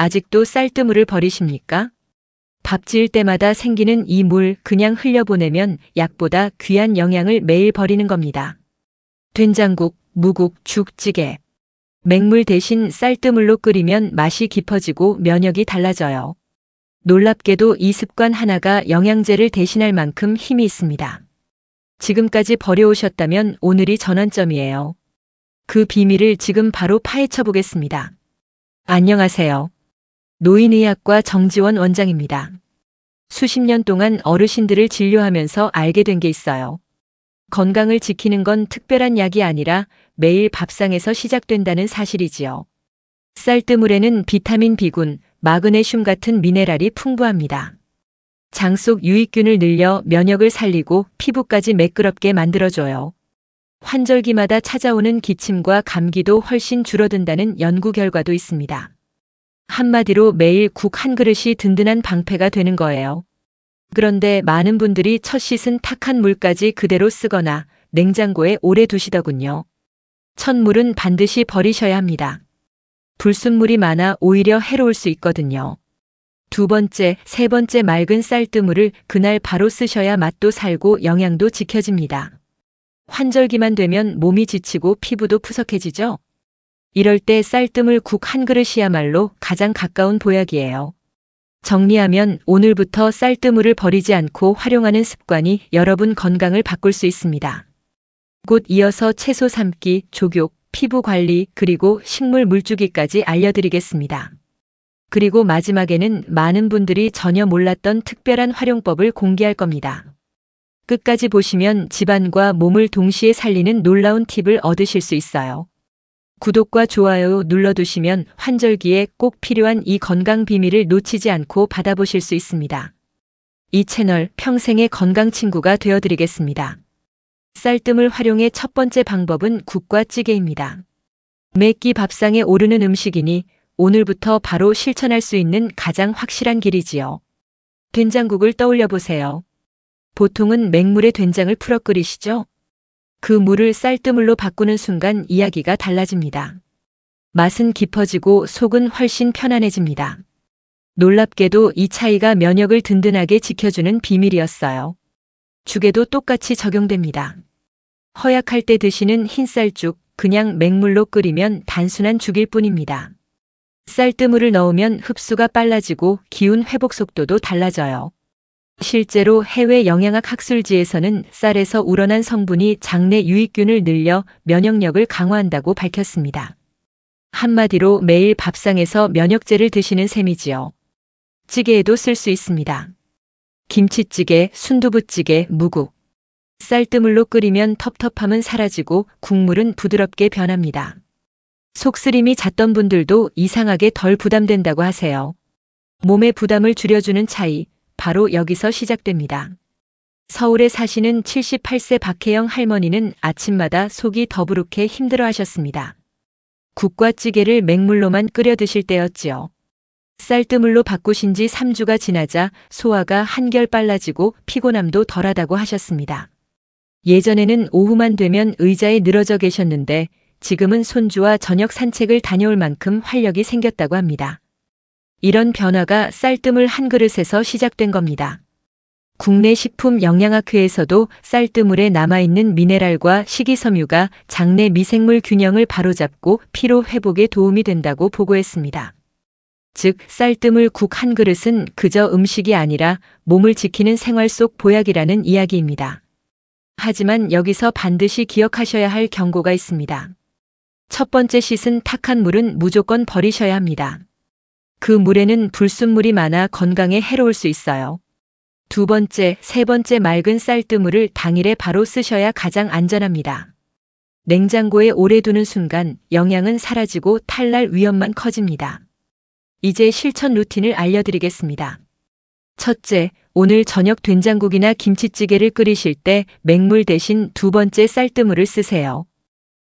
아직도 쌀뜨물을 버리십니까? 밥 지을 때마다 생기는 이 물 그냥 흘려보내면 약보다 귀한 영양을 매일 버리는 겁니다. 된장국, 무국, 죽, 찌개. 맹물 대신 쌀뜨물로 끓이면 맛이 깊어지고 면역이 달라져요. 놀랍게도 이 습관 하나가 영양제를 대신할 만큼 힘이 있습니다. 지금까지 버려오셨다면 오늘이 전환점이에요. 그 비밀을 지금 바로 파헤쳐 보겠습니다. 안녕하세요. 노인의학과 정지원 원장입니다. 수십 년 동안 어르신들을 진료하면서 알게 된 게 있어요. 건강을 지키는 건 특별한 약이 아니라 매일 밥상에서 시작된다는 사실이지요. 쌀뜨물에는 비타민 B군, 마그네슘 같은 미네랄이 풍부합니다. 장 속 유익균을 늘려 면역을 살리고 피부까지 매끄럽게 만들어줘요. 환절기마다 찾아오는 기침과 감기도 훨씬 줄어든다는 연구 결과도 있습니다. 한마디로 매일 국 한 그릇이 든든한 방패가 되는 거예요. 그런데 많은 분들이 첫 씻은 탁한 물까지 그대로 쓰거나 냉장고에 오래 두시더군요. 첫 물은 반드시 버리셔야 합니다. 불순물이 많아 오히려 해로울 수 있거든요. 두 번째, 세 번째 맑은 쌀뜨물을 그날 바로 쓰셔야 맛도 살고 영양도 지켜집니다. 환절기만 되면 몸이 지치고 피부도 푸석해지죠? 이럴 때 쌀뜨물 국 한 그릇이야말로 가장 가까운 보약이에요. 정리하면 오늘부터 쌀뜨물을 버리지 않고 활용하는 습관이 여러분 건강을 바꿀 수 있습니다. 곧 이어서 채소 삶기, 조교, 피부 관리, 그리고 식물 물주기까지 알려드리겠습니다. 그리고 마지막에는 많은 분들이 전혀 몰랐던 특별한 활용법을 공개할 겁니다. 끝까지 보시면 집안과 몸을 동시에 살리는 놀라운 팁을 얻으실 수 있어요. 구독과 좋아요 눌러두시면 환절기에 꼭 필요한 이 건강 비밀을 놓치지 않고 받아보실 수 있습니다. 이 채널 평생의 건강 친구가 되어드리겠습니다. 쌀뜨물 활용의 첫 번째 방법은 국과 찌개입니다. 매끼 밥상에 오르는 음식이니 오늘부터 바로 실천할 수 있는 가장 확실한 길이지요. 된장국을 떠올려 보세요. 보통은 맹물에 된장을 풀어 끓이시죠? 그 물을 쌀뜨물로 바꾸는 순간 이야기가 달라집니다. 맛은 깊어지고 속은 훨씬 편안해집니다. 놀랍게도 이 차이가 면역을 든든하게 지켜주는 비밀이었어요. 죽에도 똑같이 적용됩니다. 허약할 때 드시는 흰쌀죽, 그냥 맹물로 끓이면 단순한 죽일 뿐입니다. 쌀뜨물을 넣으면 흡수가 빨라지고 기운 회복 속도도 달라져요. 실제로 해외 영양학 학술지에서는 쌀에서 우러난 성분이 장내 유익균을 늘려 면역력을 강화한다고 밝혔습니다. 한마디로 매일 밥상에서 면역제를 드시는 셈이지요. 찌개에도 쓸 수 있습니다. 김치찌개, 순두부찌개, 무국. 쌀뜨물로 끓이면 텁텁함은 사라지고 국물은 부드럽게 변합니다. 속쓰림이 잦던 분들도 이상하게 덜 부담된다고 하세요. 몸의 부담을 줄여주는 차이, 바로 여기서 시작됩니다. 서울에 사시는 78세 박혜영 할머니는 아침마다 속이 더부룩해 힘들어 하셨습니다. 국과 찌개를 맹물로만 끓여 드실 때였지요. 쌀뜨물로 바꾸신 지 3주가 지나자 소화가 한결 빨라지고 피곤함도 덜하다고 하셨습니다. 예전에는 오후만 되면 의자에 늘어져 계셨는데 지금은 손주와 저녁 산책을 다녀올 만큼 활력이 생겼다고 합니다. 이런 변화가 쌀뜨물 한 그릇에서 시작된 겁니다. 국내 식품 영양학회에서도 쌀뜨물에 남아있는 미네랄과 식이섬유가 장내 미생물 균형을 바로잡고 피로 회복에 도움이 된다고 보고했습니다. 즉, 쌀뜨물 국 한 그릇은 그저 음식이 아니라 몸을 지키는 생활 속 보약이라는 이야기입니다. 하지만 여기서 반드시 기억하셔야 할 경고가 있습니다. 첫 번째 씻은 탁한 물은 무조건 버리셔야 합니다. 그 물에는 불순물이 많아 건강에 해로울 수 있어요. 두 번째, 세 번째 맑은 쌀뜨물을 당일에 바로 쓰셔야 가장 안전합니다. 냉장고에 오래 두는 순간 영양은 사라지고 탈날 위험만 커집니다. 이제 실천 루틴을 알려드리겠습니다. 첫째, 오늘 저녁 된장국이나 김치찌개를 끓이실 때 맹물 대신 두 번째 쌀뜨물을 쓰세요.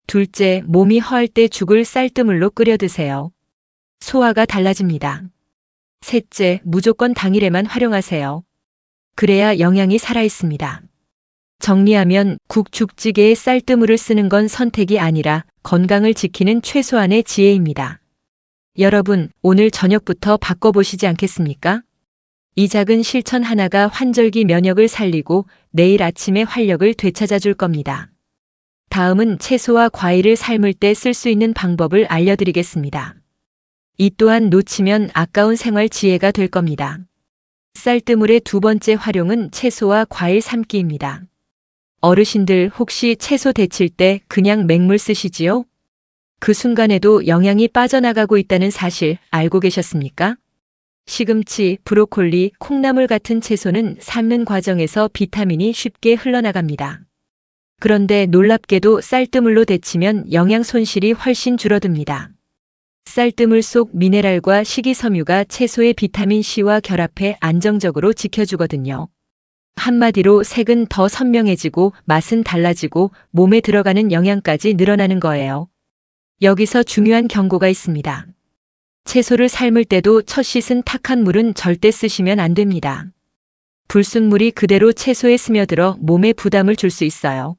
둘째, 몸이 허할 때 죽을 쌀뜨물로 끓여 드세요. 소화가 달라집니다. 셋째, 무조건 당일에만 활용하세요. 그래야 영양이 살아있습니다. 정리하면 국, 죽찌개에 쌀뜨물을 쓰는 건 선택이 아니라 건강을 지키는 최소한의 지혜입니다. 여러분, 오늘 저녁부터 바꿔보시지 않겠습니까? 이 작은 실천 하나가 환절기 면역을 살리고 내일 아침의 활력을 되찾아 줄 겁니다. 다음은 채소와 과일을 삶을 때 쓸 수 있는 방법을 알려드리겠습니다. 이 또한 놓치면 아까운 생활 지혜가 될 겁니다. 쌀뜨물의 두 번째 활용은 채소와 과일 삶기입니다. 어르신들 혹시 채소 데칠 때 그냥 맹물 쓰시지요? 그 순간에도 영양이 빠져나가고 있다는 사실 알고 계셨습니까? 시금치, 브로콜리, 콩나물 같은 채소는 삶는 과정에서 비타민이 쉽게 흘러나갑니다. 그런데 놀랍게도 쌀뜨물로 데치면 영양 손실이 훨씬 줄어듭니다. 쌀뜨물 속 미네랄과 식이섬유가 채소의 비타민 C와 결합해 안정적으로 지켜주거든요. 한마디로 색은 더 선명해지고 맛은 달라지고 몸에 들어가는 영양까지 늘어나는 거예요. 여기서 중요한 경고가 있습니다. 채소를 삶을 때도 첫 씻은 탁한 물은 절대 쓰시면 안 됩니다. 불순물이 그대로 채소에 스며들어 몸에 부담을 줄 수 있어요.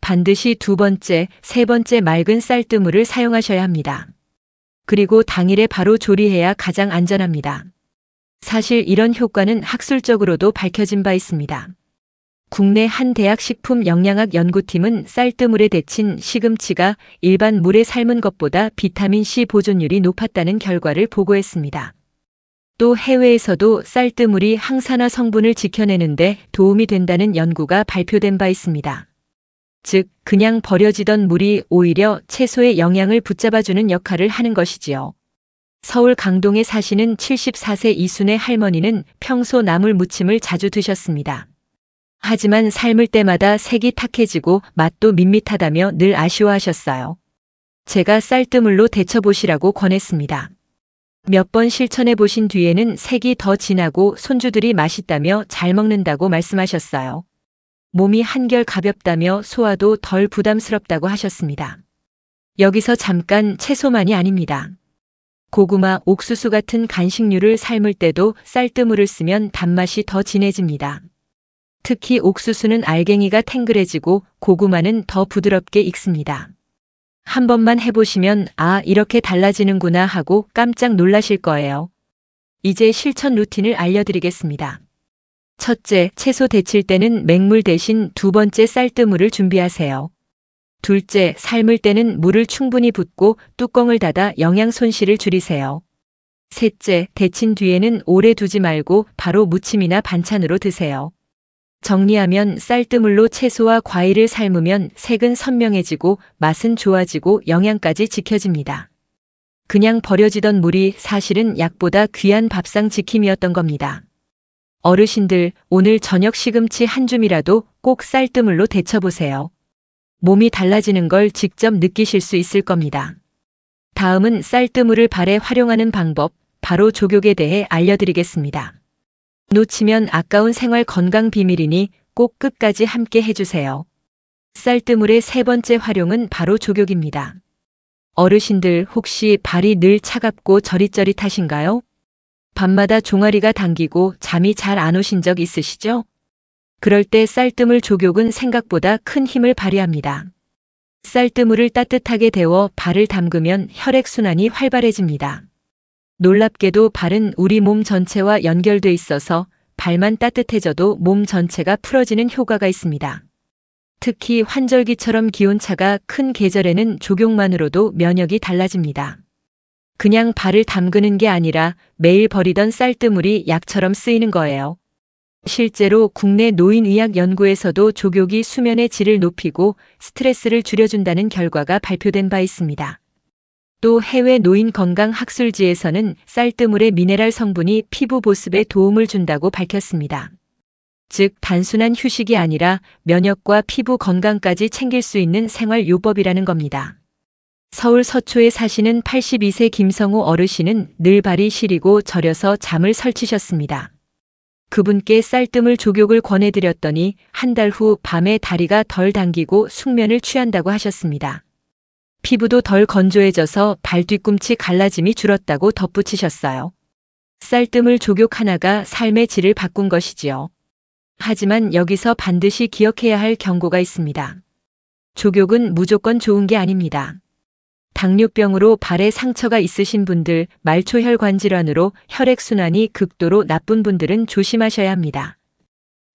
반드시 두 번째, 세 번째 맑은 쌀뜨물을 사용하셔야 합니다. 그리고 당일에 바로 조리해야 가장 안전합니다. 사실 이런 효과는 학술적으로도 밝혀진 바 있습니다. 국내 한 대학 식품 영양학 연구팀은 쌀뜨물에 데친 시금치가 일반 물에 삶은 것보다 비타민C 보존율이 높았다는 결과를 보고했습니다. 또 해외에서도 쌀뜨물이 항산화 성분을 지켜내는데 도움이 된다는 연구가 발표된 바 있습니다. 즉, 그냥 버려지던 물이 오히려 채소의 영양을 붙잡아주는 역할을 하는 것이지요. 서울 강동에 사시는 74세 이순의 할머니는 평소 나물 무침을 자주 드셨습니다. 하지만 삶을 때마다 색이 탁해지고 맛도 밋밋하다며 늘 아쉬워하셨어요. 제가 쌀뜨물로 데쳐보시라고 권했습니다. 몇 번 실천해 보신 뒤에는 색이 더 진하고 손주들이 맛있다며 잘 먹는다고 말씀하셨어요. 몸이 한결 가볍다며 소화도 덜 부담스럽다고 하셨습니다. 여기서 잠깐 채소만이 아닙니다. 고구마, 옥수수 같은 간식류를 삶을 때도 쌀뜨물을 쓰면 단맛이 더 진해집니다. 특히 옥수수는 알갱이가 탱글해지고 고구마는 더 부드럽게 익습니다. 한 번만 해보시면 아, 이렇게 달라지는구나 하고 깜짝 놀라실 거예요. 이제 실천 루틴을 알려드리겠습니다. 첫째, 채소 데칠 때는 맹물 대신 두 번째 쌀뜨물을 준비하세요. 둘째, 삶을 때는 물을 충분히 붓고 뚜껑을 닫아 영양 손실을 줄이세요. 셋째, 데친 뒤에는 오래 두지 말고 바로 무침이나 반찬으로 드세요. 정리하면 쌀뜨물로 채소와 과일을 삶으면 색은 선명해지고 맛은 좋아지고 영양까지 지켜집니다. 그냥 버려지던 물이 사실은 약보다 귀한 밥상 지킴이었던 겁니다. 어르신들, 오늘 저녁 시금치 한 줌이라도 꼭 쌀뜨물로 데쳐보세요. 몸이 달라지는 걸 직접 느끼실 수 있을 겁니다. 다음은 쌀뜨물을 발에 활용하는 방법, 바로 조격에 대해 알려드리겠습니다. 놓치면 아까운 생활 건강 비밀이니 꼭 끝까지 함께 해주세요. 쌀뜨물의 세 번째 활용은 바로 조격입니다. 어르신들 혹시 발이 늘 차갑고 저릿저릿하신가요? 밤마다 종아리가 당기고 잠이 잘 안 오신 적 있으시죠? 그럴 때 쌀뜨물 조격은 생각보다 큰 힘을 발휘합니다. 쌀뜨물을 따뜻하게 데워 발을 담그면 혈액순환이 활발해집니다. 놀랍게도 발은 우리 몸 전체와 연결돼 있어서 발만 따뜻해져도 몸 전체가 풀어지는 효과가 있습니다. 특히 환절기처럼 기온차가 큰 계절에는 조격만으로도 면역이 달라집니다. 그냥 발을 담그는 게 아니라 매일 버리던 쌀뜨물이 약처럼 쓰이는 거예요. 실제로 국내 노인의학 연구에서도 조격이 수면의 질을 높이고 스트레스를 줄여준다는 결과가 발표된 바 있습니다. 또 해외 노인 건강 학술지에서는 쌀뜨물의 미네랄 성분이 피부 보습에 도움을 준다고 밝혔습니다. 즉, 단순한 휴식이 아니라 면역과 피부 건강까지 챙길 수 있는 생활 요법이라는 겁니다. 서울 서초에 사시는 82세 김성우 어르신은 늘 발이 시리고 저려서 잠을 설치셨습니다. 그분께 쌀뜨물 조격을 권해드렸더니 한 달 후 밤에 다리가 덜 당기고 숙면을 취한다고 하셨습니다. 피부도 덜 건조해져서 발 뒤꿈치 갈라짐이 줄었다고 덧붙이셨어요. 쌀뜨물 조격 하나가 삶의 질을 바꾼 것이지요. 하지만 여기서 반드시 기억해야 할 경고가 있습니다. 조격은 무조건 좋은 게 아닙니다. 당뇨병으로 발에 상처가 있으신 분들, 말초혈관 질환으로 혈액순환이 극도로 나쁜 분들은 조심하셔야 합니다.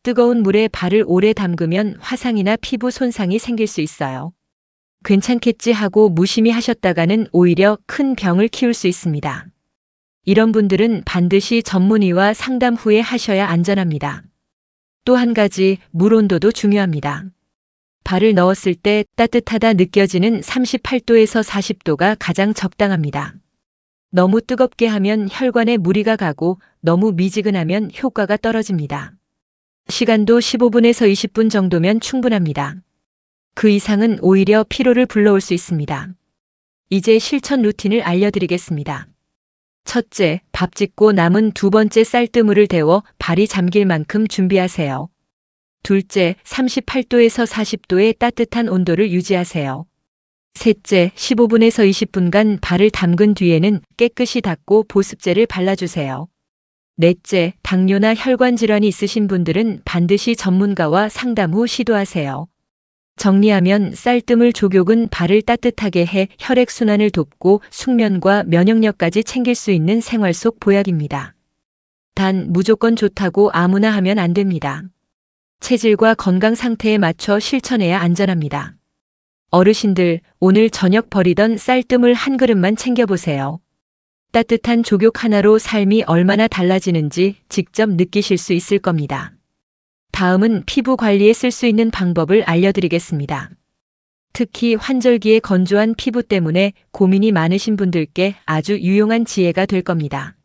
뜨거운 물에 발을 오래 담그면 화상이나 피부 손상이 생길 수 있어요. 괜찮겠지 하고 무심히 하셨다가는 오히려 큰 병을 키울 수 있습니다. 이런 분들은 반드시 전문의와 상담 후에 하셔야 안전합니다. 또 한 가지, 물 온도도 중요합니다. 발을 넣었을 때 따뜻하다 느껴지는 38도에서 40도가 가장 적당합니다. 너무 뜨겁게 하면 혈관에 무리가 가고 너무 미지근하면 효과가 떨어집니다. 시간도 15분에서 20분 정도면 충분합니다. 그 이상은 오히려 피로를 불러올 수 있습니다. 이제 실천 루틴을 알려드리겠습니다. 첫째, 밥 짓고 남은 두 번째 쌀뜨물을 데워 발이 잠길 만큼 준비하세요. 둘째, 38도에서 40도의 따뜻한 온도를 유지하세요. 셋째, 15분에서 20분간 발을 담근 뒤에는 깨끗이 닦고 보습제를 발라주세요. 넷째, 당뇨나 혈관 질환이 있으신 분들은 반드시 전문가와 상담 후 시도하세요. 정리하면 쌀뜨물 조격은 발을 따뜻하게 해 혈액순환을 돕고 숙면과 면역력까지 챙길 수 있는 생활 속 보약입니다. 단 무조건 좋다고 아무나 하면 안 됩니다. 체질과 건강 상태에 맞춰 실천해야 안전합니다. 어르신들, 오늘 저녁 버리던 쌀뜨물 한 그릇만 챙겨보세요. 따뜻한 조격 하나로 삶이 얼마나 달라지는지 직접 느끼실 수 있을 겁니다. 다음은 피부 관리에 쓸 수 있는 방법을 알려드리겠습니다. 특히 환절기에 건조한 피부 때문에 고민이 많으신 분들께 아주 유용한 지혜가 될 겁니다.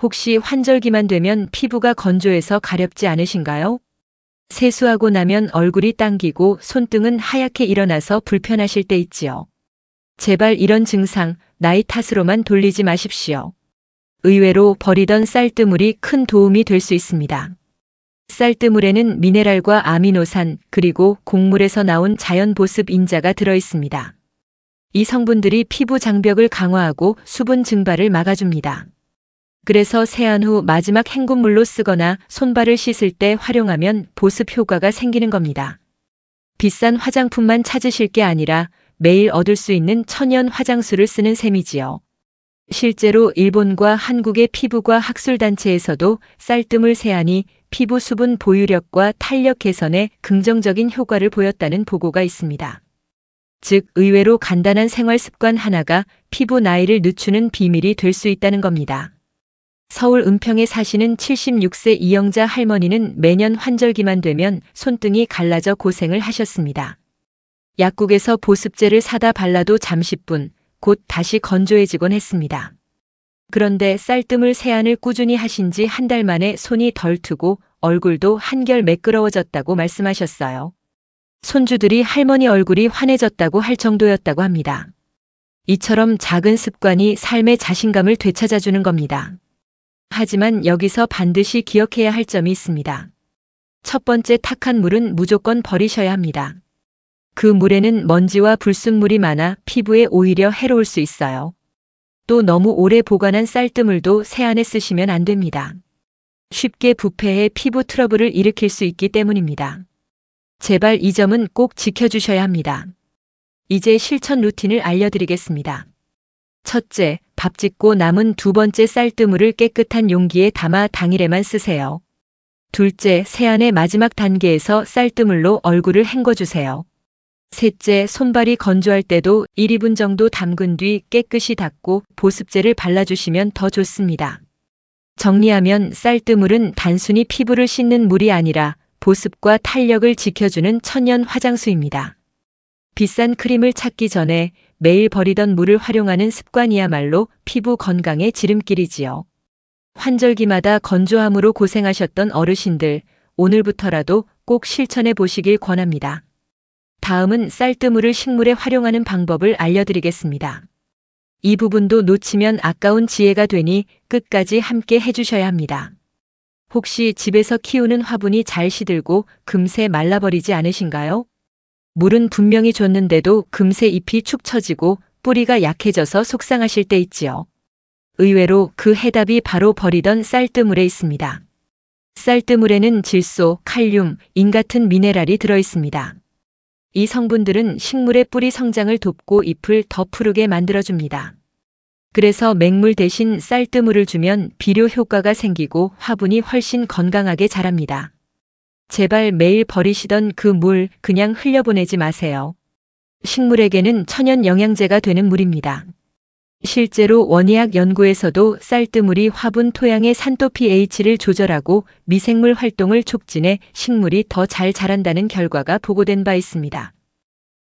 혹시 환절기만 되면 피부가 건조해서 가렵지 않으신가요? 세수하고 나면 얼굴이 당기고 손등은 하얗게 일어나서 불편하실 때 있지요. 제발 이런 증상 나이 탓으로만 돌리지 마십시오. 의외로 버리던 쌀뜨물이 큰 도움이 될 수 있습니다. 쌀뜨물에는 미네랄과 아미노산 그리고 곡물에서 나온 자연 보습 인자가 들어 있습니다. 이 성분들이 피부 장벽을 강화하고 수분 증발을 막아줍니다. 그래서 세안 후 마지막 헹굼물로 쓰거나 손발을 씻을 때 활용하면 보습 효과가 생기는 겁니다. 비싼 화장품만 찾으실 게 아니라 매일 얻을 수 있는 천연 화장수를 쓰는 셈이지요. 실제로 일본과 한국의 피부과 학술단체에서도 쌀뜨물 세안이 피부 수분 보유력과 탄력 개선에 긍정적인 효과를 보였다는 보고가 있습니다. 즉, 의외로 간단한 생활 습관 하나가 피부 나이를 늦추는 비밀이 될 수 있다는 겁니다. 서울 은평에 사시는 76세 이영자 할머니는 매년 환절기만 되면 손등이 갈라져 고생을 하셨습니다. 약국에서 보습제를 사다 발라도 잠시뿐 곧 다시 건조해지곤 했습니다. 그런데 쌀뜨물 세안을 꾸준히 하신 지 한 달 만에 손이 덜 트고 얼굴도 한결 매끄러워졌다고 말씀하셨어요. 손주들이 할머니 얼굴이 환해졌다고 할 정도였다고 합니다. 이처럼 작은 습관이 삶의 자신감을 되찾아주는 겁니다. 하지만 여기서 반드시 기억해야 할 점이 있습니다. 첫 번째 탁한 물은 무조건 버리셔야 합니다. 그 물에는 먼지와 불순물이 많아 피부에 오히려 해로울 수 있어요. 또 너무 오래 보관한 쌀뜨물도 세안에 쓰시면 안 됩니다. 쉽게 부패해 피부 트러블을 일으킬 수 있기 때문입니다. 제발 이 점은 꼭 지켜주셔야 합니다. 이제 실천 루틴을 알려드리겠습니다. 첫째, 밥 짓고 남은 두 번째 쌀뜨물을 깨끗한 용기에 담아 당일에만 쓰세요. 둘째, 세안의 마지막 단계에서 쌀뜨물로 얼굴을 헹궈주세요. 셋째, 손발이 건조할 때도 1, 2분 정도 담근 뒤 깨끗이 닦고 보습제를 발라주시면 더 좋습니다. 정리하면 쌀뜨물은 단순히 피부를 씻는 물이 아니라 보습과 탄력을 지켜주는 천연 화장수입니다. 비싼 크림을 찾기 전에 매일 버리던 물을 활용하는 습관이야말로 피부 건강의 지름길이지요. 환절기마다 건조함으로 고생하셨던 어르신들, 오늘부터라도 꼭 실천해 보시길 권합니다. 다음은 쌀뜨물을 식물에 활용하는 방법을 알려드리겠습니다. 이 부분도 놓치면 아까운 지혜가 되니 끝까지 함께 해주셔야 합니다. 혹시 집에서 키우는 화분이 잘 시들고 금세 말라버리지 않으신가요? 물은 분명히 줬는데도 금세 잎이 축 처지고 뿌리가 약해져서 속상하실 때 있지요. 의외로 그 해답이 바로 버리던 쌀뜨물에 있습니다. 쌀뜨물에는 질소, 칼륨, 인 같은 미네랄이 들어 있습니다. 이 성분들은 식물의 뿌리 성장을 돕고 잎을 더 푸르게 만들어줍니다. 그래서 맹물 대신 쌀뜨물을 주면 비료 효과가 생기고 화분이 훨씬 건강하게 자랍니다. 제발 매일 버리시던 그 물 그냥 흘려보내지 마세요. 식물에게는 천연 영양제가 되는 물입니다. 실제로 원예학 연구에서도 쌀뜨물이 화분 토양의 산도 pH를 조절하고 미생물 활동을 촉진해 식물이 더 잘 자란다는 결과가 보고된 바 있습니다.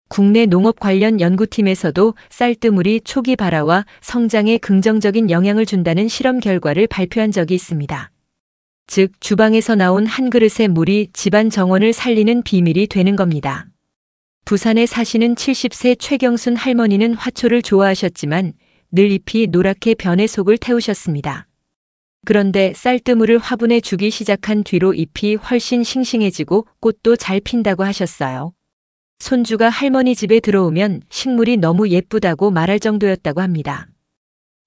국내 농업 관련 연구팀에서도 쌀뜨물이 초기 발화와 성장에 긍정적인 영향을 준다는 실험 결과를 발표한 적이 있습니다. 즉, 주방에서 나온 한 그릇의 물이 집안 정원을 살리는 비밀이 되는 겁니다. 부산에 사시는 70세 최경순 할머니는 화초를 좋아하셨지만 늘 잎이 노랗게 변해 속을 태우셨습니다. 그런데 쌀뜨물을 화분에 주기 시작한 뒤로 잎이 훨씬 싱싱해지고 꽃도 잘 핀다고 하셨어요. 손주가 할머니 집에 들어오면 식물이 너무 예쁘다고 말할 정도였다고 합니다.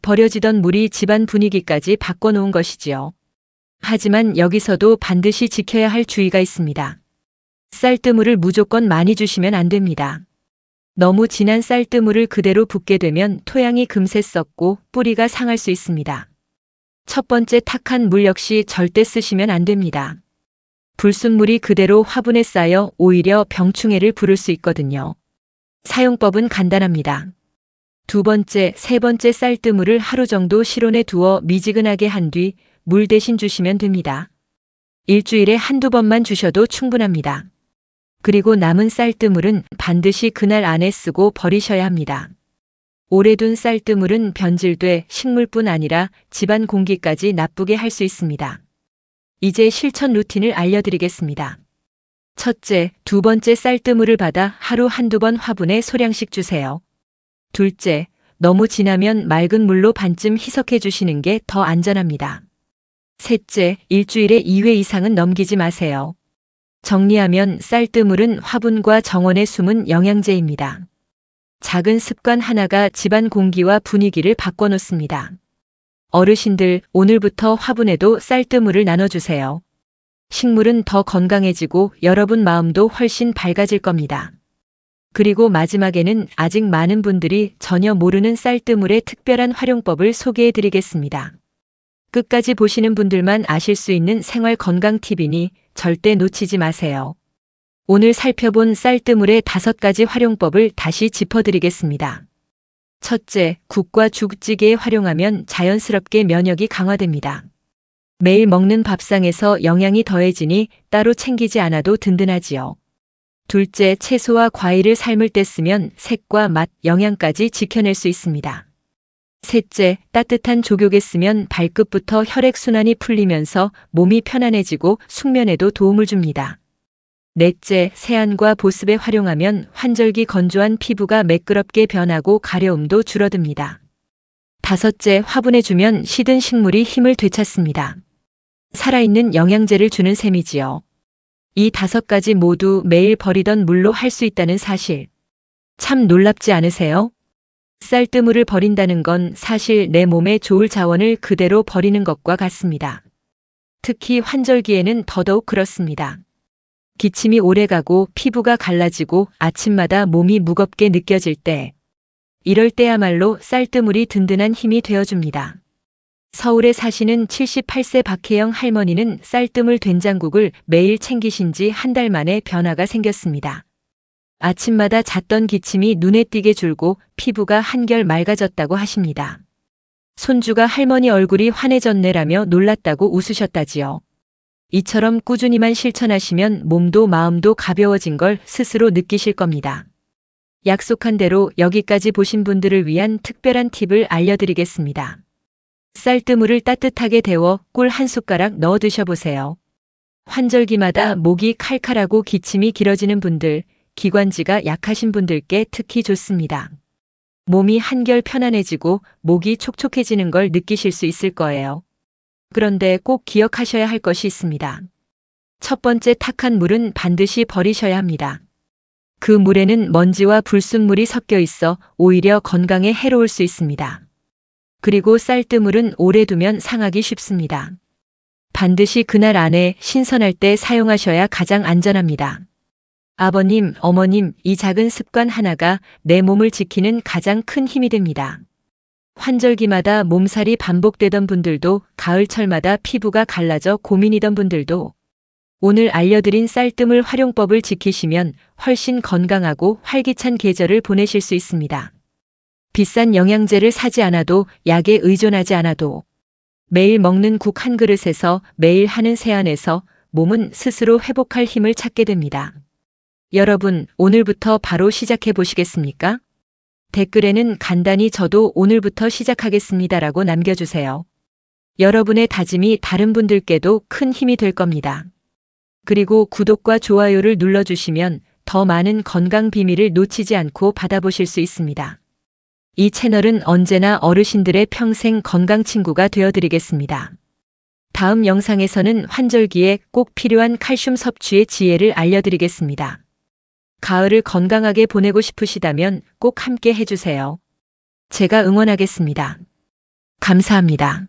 버려지던 물이 집안 분위기까지 바꿔놓은 것이지요. 하지만 여기서도 반드시 지켜야 할 주의가 있습니다. 쌀뜨물을 무조건 많이 주시면 안 됩니다. 너무 진한 쌀뜨물을 그대로 붓게 되면 토양이 금세 썩고 뿌리가 상할 수 있습니다. 첫 번째 탁한 물 역시 절대 쓰시면 안 됩니다. 불순물이 그대로 화분에 쌓여 오히려 병충해를 부를 수 있거든요. 사용법은 간단합니다. 두 번째, 세 번째 쌀뜨물을 하루 정도 실온에 두어 미지근하게 한 뒤 물 대신 주시면 됩니다. 일주일에 한두 번만 주셔도 충분합니다. 그리고 남은 쌀뜨물은 반드시 그날 안에 쓰고 버리셔야 합니다. 오래 둔 쌀뜨물은 변질돼 식물뿐 아니라 집안 공기까지 나쁘게 할 수 있습니다. 이제 실천 루틴을 알려드리겠습니다. 첫째, 두 번째 쌀뜨물을 받아 하루 한두 번 화분에 소량씩 주세요. 둘째, 너무 진하면 맑은 물로 반쯤 희석해 주시는 게 더 안전합니다. 셋째, 일주일에 2회 이상은 넘기지 마세요. 정리하면 쌀뜨물은 화분과 정원에 숨은 영양제입니다. 작은 습관 하나가 집안 공기와 분위기를 바꿔놓습니다. 어르신들, 오늘부터 화분에도 쌀뜨물을 나눠주세요. 식물은 더 건강해지고 여러분 마음도 훨씬 밝아질 겁니다. 그리고 마지막에는 아직 많은 분들이 전혀 모르는 쌀뜨물의 특별한 활용법을 소개해 드리겠습니다. 끝까지 보시는 분들만 아실 수 있는 생활 건강 팁이니 절대 놓치지 마세요. 오늘 살펴본 쌀뜨물의 다섯 가지 활용법을 다시 짚어드리겠습니다. 첫째, 국과 죽찌개에 활용하면 자연스럽게 면역이 강화됩니다. 매일 먹는 밥상에서 영양이 더해지니 따로 챙기지 않아도 든든하지요. 둘째, 채소와 과일을 삶을 때 쓰면 색과 맛, 영양까지 지켜낼 수 있습니다. 셋째, 따뜻한 족욕에 쓰면 발끝부터 혈액순환이 풀리면서 몸이 편안해지고 숙면에도 도움을 줍니다. 넷째, 세안과 보습에 활용하면 환절기 건조한 피부가 매끄럽게 변하고 가려움도 줄어듭니다. 다섯째, 화분에 주면 시든 식물이 힘을 되찾습니다. 살아있는 영양제를 주는 셈이지요. 이 다섯 가지 모두 매일 버리던 물로 할 수 있다는 사실. 참 놀랍지 않으세요? 쌀뜨물을 버린다는 건 사실 내 몸에 좋을 자원을 그대로 버리는 것과 같습니다. 특히 환절기에는 더더욱 그렇습니다. 기침이 오래가고 피부가 갈라지고 아침마다 몸이 무겁게 느껴질 때, 이럴 때야말로 쌀뜨물이 든든한 힘이 되어줍니다. 서울에 사시는 78세 박혜영 할머니는 쌀뜨물 된장국을 매일 챙기신 지 한 달 만에 변화가 생겼습니다. 아침마다 잤던 기침이 눈에 띄게 줄고 피부가 한결 맑아졌다고 하십니다. 손주가 할머니 얼굴이 환해졌네라며 놀랐다고 웃으셨다지요. 이처럼 꾸준히만 실천하시면 몸도 마음도 가벼워진 걸 스스로 느끼실 겁니다. 약속한 대로 여기까지 보신 분들을 위한 특별한 팁을 알려드리겠습니다. 쌀뜨물을 따뜻하게 데워 꿀 한 숟가락 넣어 드셔보세요. 환절기마다 목이 칼칼하고 기침이 길어지는 분들, 기관지가 약하신 분들께 특히 좋습니다. 몸이 한결 편안해지고 목이 촉촉해지는 걸 느끼실 수 있을 거예요. 그런데 꼭 기억하셔야 할 것이 있습니다. 첫 번째 탁한 물은 반드시 버리셔야 합니다. 그 물에는 먼지와 불순물이 섞여 있어 오히려 건강에 해로울 수 있습니다. 그리고 쌀뜨물은 오래 두면 상하기 쉽습니다. 반드시 그날 안에 신선할 때 사용하셔야 가장 안전합니다. 아버님, 어머님, 이 작은 습관 하나가 내 몸을 지키는 가장 큰 힘이 됩니다. 환절기마다 몸살이 반복되던 분들도 가을철마다 피부가 갈라져 고민이던 분들도 오늘 알려드린 쌀뜨물 활용법을 지키시면 훨씬 건강하고 활기찬 계절을 보내실 수 있습니다. 비싼 영양제를 사지 않아도 약에 의존하지 않아도 매일 먹는 국 한 그릇에서 매일 하는 세안에서 몸은 스스로 회복할 힘을 찾게 됩니다. 여러분, 오늘부터 바로 시작해 보시겠습니까? 댓글에는 간단히 저도 오늘부터 시작하겠습니다라고 남겨주세요. 여러분의 다짐이 다른 분들께도 큰 힘이 될 겁니다. 그리고 구독과 좋아요를 눌러주시면 더 많은 건강 비밀을 놓치지 않고 받아보실 수 있습니다. 이 채널은 언제나 어르신들의 평생 건강 친구가 되어드리겠습니다. 다음 영상에서는 환절기에 꼭 필요한 칼슘 섭취의 지혜를 알려드리겠습니다. 가을을 건강하게 보내고 싶으시다면 꼭 함께 해주세요. 제가 응원하겠습니다. 감사합니다.